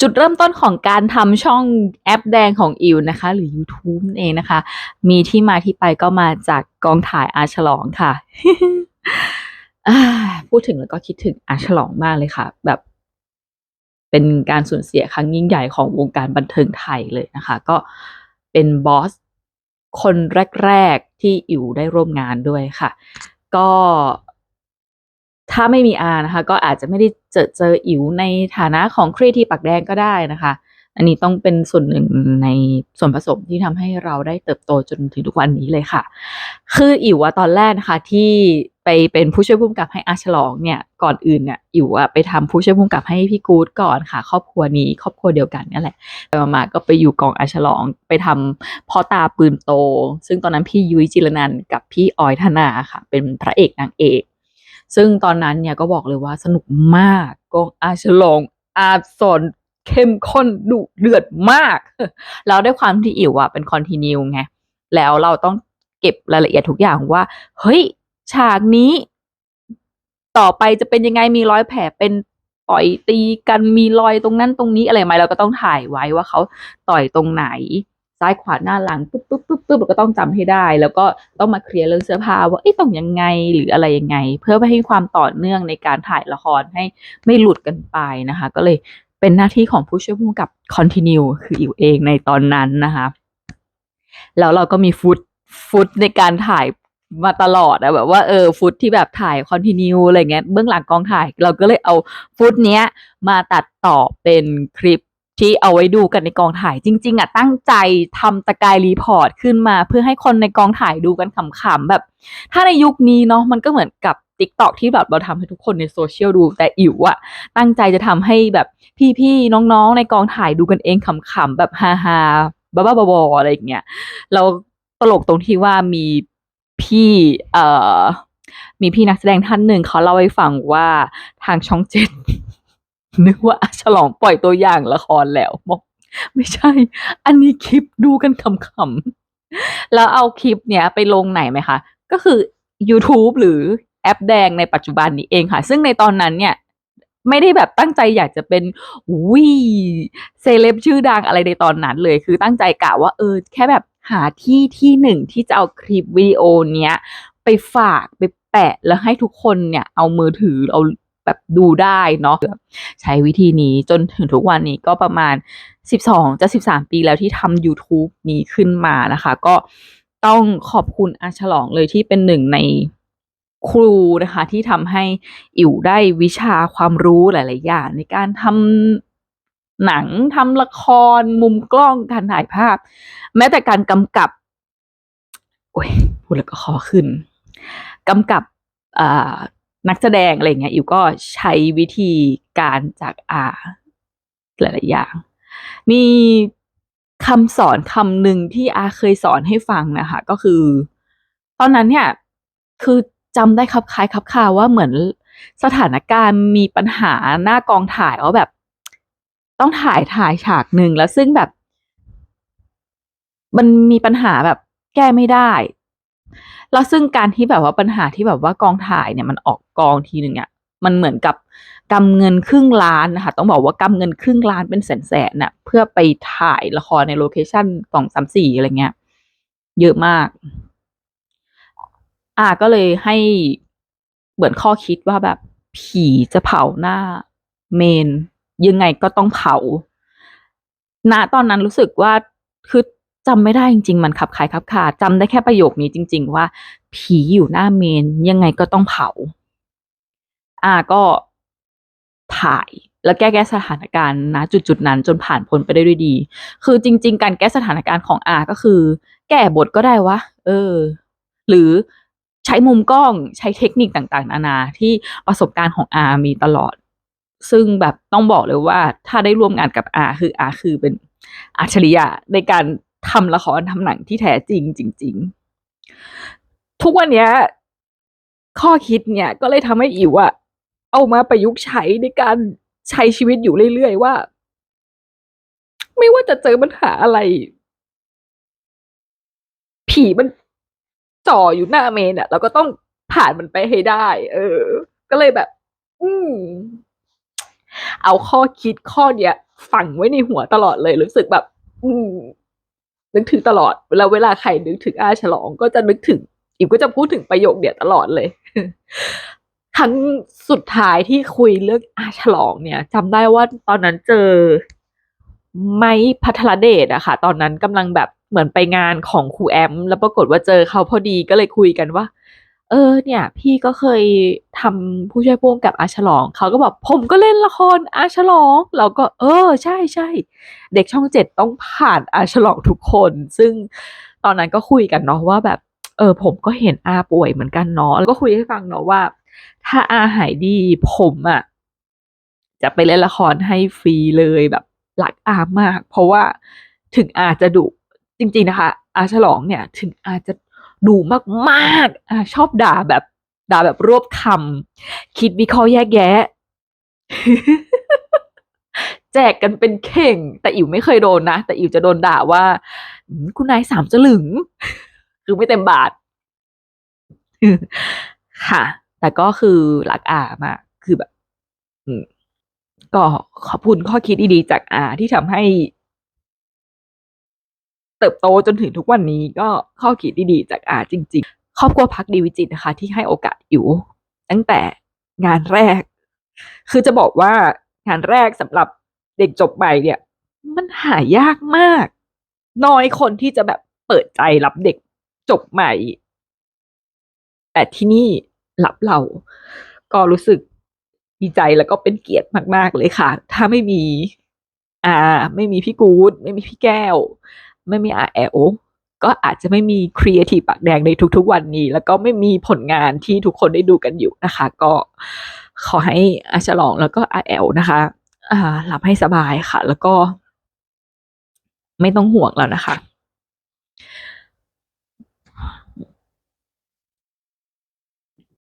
จุดเริ่มต้นของการทำช่องแอปแดงของอิวนะคะ หรือ YouTube เองนะคะ มีที่มาที่ไปก็มาจากกองถ่ายอาฉลองค่ะ พูดถึงแล้วก็คิดถึงอาฉลองมากเลยค่ะ แบบ เป็นการสูญเสียครั้งยิ่งใหญ่ของวงการบันเทิงไทยเลยนะคะ ก็เป็นบอสคนแรก ๆ ที่อิวได้ร่วมงานด้วยค่ะ ก็ ถ้าไม่มีอานะคะ ก็อาจจะไม่ได้เจอเจออิ๋วในฐานะของครีเอทีฟปากแดงก็ได้นะคะ อันนี้ต้องเป็นส่วนหนึ่งในส่วนผสมที่ทำให้เราได้เติบโตจนถึงทุกวันนี้เลยค่ะ คืออิ๋วอะตอนแรกนะคะที่ไปเป็นผู้ช่วยผู้กำกับให้อาฉลองเนี่ยก่อนอื่นเนี่ยอิ๋วอะไปทำผู้ช่วยผู้กำกับให้พี่กู๊ดก่อนค่ะ ครอบครัวนี้ครอบครัวเดียวกันนี่แหละไปมาๆก็ไปอยู่กองอาฉลองไปทำพ่อตาปืนโต ซึ่งตอนนั้นพี่ยุ้ยจิรนันกับพี่ออยธนาค่ะ เป็นพระเอกนางเอก ซึ่งตอนนั้นเนี่ยก็บอกเลยว่าสนุกมากกองอาฉลองอาสอนเข้มข้นดุเดือดมาก แล้วด้วยความที่อิ๋วอะเป็นคอนติเนียไงแล้วเราต้องเก็บรายละเอียดทุกอย่างว่า เฮ้ย ฉากนี้ ต่อไปจะเป็นยังไงมีรอยแผลเป็นต่อยตีกันมีรอยตรงนั้นตรงนี้อะไรไหมเราก็ต้องถ่ายไว้ว่าเขาต่อยตรงไหน ซ้ายขวาหน้าหลังปุ๊บปุ๊บปุ๊บปุ๊บเราก็ต้องจำให้ได้ แล้วก็ต้องมาเคลียร์เรื่องเสื้อผ้าว่าเอ้ยต้องยังไงหรืออะไรยังไง เพื่อไม่ให้ความต่อเนื่องในการถ่ายละครให้ไม่หลุดกันไปนะคะ ก็เลยเป็นหน้าที่ของผู้ช่วยผู้กำกับคอนติเนียคืออิวเองในตอนนั้นนะคะแล้วเราก็มีฟุตฟุตในการถ่ายมาตลอดอะแบบว่าเออฟุตที่แบบถ่ายคอนติเนียอะไรเงี้ยเบื้องหลังกองถ่าย เราก็เลยเอาฟุตเนี้ยมาตัดต่อเป็นคลิป ที่เอาไว้ดูกันในกองถ่ายจริง ๆอะตั้งใจทำตะกายรีพอร์ตขึ้นมา เพื่อให้คนในกองถ่ายดูกันขำๆแบบ ถ้าในยุคนี้เนาะมันก็เหมือนกับ t ิ k t o k ที่แบบเราทำให้ทุกคนในโซเชียลดู แต่อิ๋วอะตั้งใจจะทำให้แบบพี่ๆน้องๆ ในกองถ่ายดูกันเองขำๆแบบฮาๆบ้าๆบอๆอะไรอย่างเงี้ยเราตลกตรงที่ว่ามีพี่เอ่อมีพี่นักแสดงท่านหนึ่งเขาเล่าให้ฟังว่าทางช่องเจ็ด นึกว่าฉลองปล่อยตัวอย่างละครแล้วบอกไม่ใช่ อันนี้คลิปดูกันขำๆ แล้วเอาคลิปเนี้ยไปลงไหนไหมคะ ก็คือ YouTube หรือแอปแดงในปัจจุบันนี้เองค่ะ ซึ่งในตอนนั้นเนี่ย ไม่ได้แบบตั้งใจอยากจะเป็นวิเซเลบชื่อดังอะไรในตอนนั้นเลย คือตั้งใจกะว่าเออ แค่แบบหาที่ที่หนึ่งที่จะเอาคลิปวิดีโอเนี้ย ไปฝากไปแปะแล้วให้ทุกคนเนี่ย เอามือถือเอา แบบดูได้เนาะใช้วิธีนี้จนถึงทุกวันนี้ก็ประมาณ 12 จะ 13 ปีแล้วที่ทำ YouTube นี้ขึ้นมานะคะ ก็ต้องขอบคุณอาฉลองเลยที่เป็นหนึ่งในครูนะคะที่ทำให้อิ๋วได้วิชาความรู้หลาย ๆ อย่าง ในการทำหนังทำละครมุมกล้องการถ่ายภาพ แม้แต่การกำกับโอ้ยพูดแล้วก็คอขึ้นกำกับอ่า นักแสดงอะไรเงี้ยอิวก็ใช้วิธีการจากอาหลาย ๆ อย่าง มีคำสอนคำหนึ่งที่อาเคยสอนให้ฟังนะคะ ก็คือ ตอนนั้นเนี่ย คือจำได้ครับคล้ายครับคาว่าเหมือนสถานการณ์มีปัญหาหน้ากองถ่ายว่าแบบ ต้องถ่ายถ่ายฉากหนึ่งแล้วซึ่งแบบ มันมีปัญหาแบบแก้ไม่ได้ แล้วซึ่งการที่แบบว่าปัญหาที่แบบว่ากองถ่ายเนี่ยมันออกกองทีหนึ่งอะมันเหมือนกับกำเงินครึ่งล้านนะคะต้องบอกว่ากำเงินครึ่งล้านเป็นแสนๆน่ะเพื่อไปถ่ายละครในโลเคชั่นสองสามสี่อะไรเงี้ย เยอะมาก อ่าก็เลยให้เหมือนข้อคิดว่าแบบผีจะเผาหน้าเมน ยังไงก็ต้องเผาณตอนนั้นรู้สึกว่าคือ จำไม่ได้จริงๆ มันขับขายขับขาจำได้แค่ประโยคนี้จริง ๆ ว่า ผีอยู่หน้าเมนยังไงก็ต้องเผา อ่าก็ถ่ายแล้วแก้แก้สถานการณ์นะจุดๆนั้นจนผ่านพ้นไปได้ด้วยดี คือจริง ๆ การแก้สถานการณ์ของอาก็คือ แก้บทก็ได้วะเออ หรือใช้มุมกล้องใช้เทคนิคต่างๆ นานาที่ประสบการณ์ของอามีตลอด ซึ่งแบบต้องบอกเลยว่า ถ้าได้ร่วมงานกับอาคืออาคือเป็นอัจฉริยะในการ ทำละครทำหนังที่แท้จริงจริง ๆ ทุกวันเนี้ยข้อคิดเนี่ยก็เลยทำให้อิ๋วอะเอามาประยุกต์ใช้ในการใช้ชีวิตอยู่เรื่อยๆว่า ไม่ว่าจะเจอปัญหาอะไร ผีมันจ่ออยู่หน้าเมนอะเราก็ต้องผ่านมันไปให้ได้ เออ ก็เลยแบบ อืมเอาข้อคิดข้อเนี้ยฝังไว้ในหัวตลอดเลยรู้สึกแบบ อืม นึกถึงตลอดเวลาเวลาใครนึกถึงอาฉลองก็จะนึกถึงอิมก็จะพูดถึงประโยคเดียวตลอดเลย ครั้งสุดท้ายที่คุยเรื่องอาฉลองเนี่ยจำได้ว่าตอนนั้นเจอไม้พัทรเดชอะค่ะ ตอนนั้นกำลังแบบเหมือนไปงานของครูแอม แล้วปรากฏว่าเจอเขาพอดีก็เลยคุยกันว่า เออเนี่ย พี่ก็เคยทำผู้ช่วยพ่วงกับอาฉลอง เขาก็บอกผมก็เล่นละครอาฉลอง เราก็ เออ ใช่ใช่เด็กช่องเจ็ดต้องผ่านอาฉลองทุกคน ซึ่งตอนนั้นก็คุยกันเนาะว่าแบบ เออ ผมก็เห็นอาป่วยเหมือนกันเนาะแล้วก็คุยให้ฟังเนาะว่า ถ้าอาหายดีผมอะ่ะ จะไปเล่นละครให้ฟรีเลยแบบหลักอามาก เพราะว่าถึงอาจจะดุจริง ๆนะคะ อาฉลองเนี่ย ถึงอาจจะ ดุมากๆชอบด่าแบบด่าแบบรวบคำคิดวิเคราะห์แยกแยะ แจกกันเป็นเข่ง แต่อิ๋วไม่เคยโดนนะ แต่อิ๋วจะโดนด่าว่า คุณนายสามสลึง คือไม่เต็มบาท ค่ะ แต่ก็คือรักอามากคือแบบก็ขอบคุณข้อคิดดีๆจากอาที่ทำให้ เติบโตจนถึงทุกวันนี้ก็ข้อคิดดีๆจากอาจริง ๆ ครอบครัวพักดีวิจิตนะคะ ที่ให้โอกาสอิ๋วตั้งแต่งานแรก คือจะบอกว่างานแรกสำหรับเด็กจบใหม่เนี่ย มันหายากมาก น้อยคนที่จะแบบเปิดใจรับเด็กจบใหม่ แต่ที่นี่รับเรา ก็รู้สึกดีใจแล้วก็เป็นเกียรติมาก ๆ เลยค่ะ ถ้าไม่มีอาไม่มีพี่กูดไม่มีพี่แก้ว ไม่มีอาแอลก็อาจจะไม่มีครีเอทีฟปากแดงในทุกๆวันนี้ แล้วก็ไม่มีผลงานที่ทุกคนได้ดูกันอยู่นะคะ ก็ขอให้อาฉลองแล้วก็อาแอลนะคะอ่าหลับให้สบายค่ะ แล้วก็ไม่ต้องห่วงแล้วนะคะ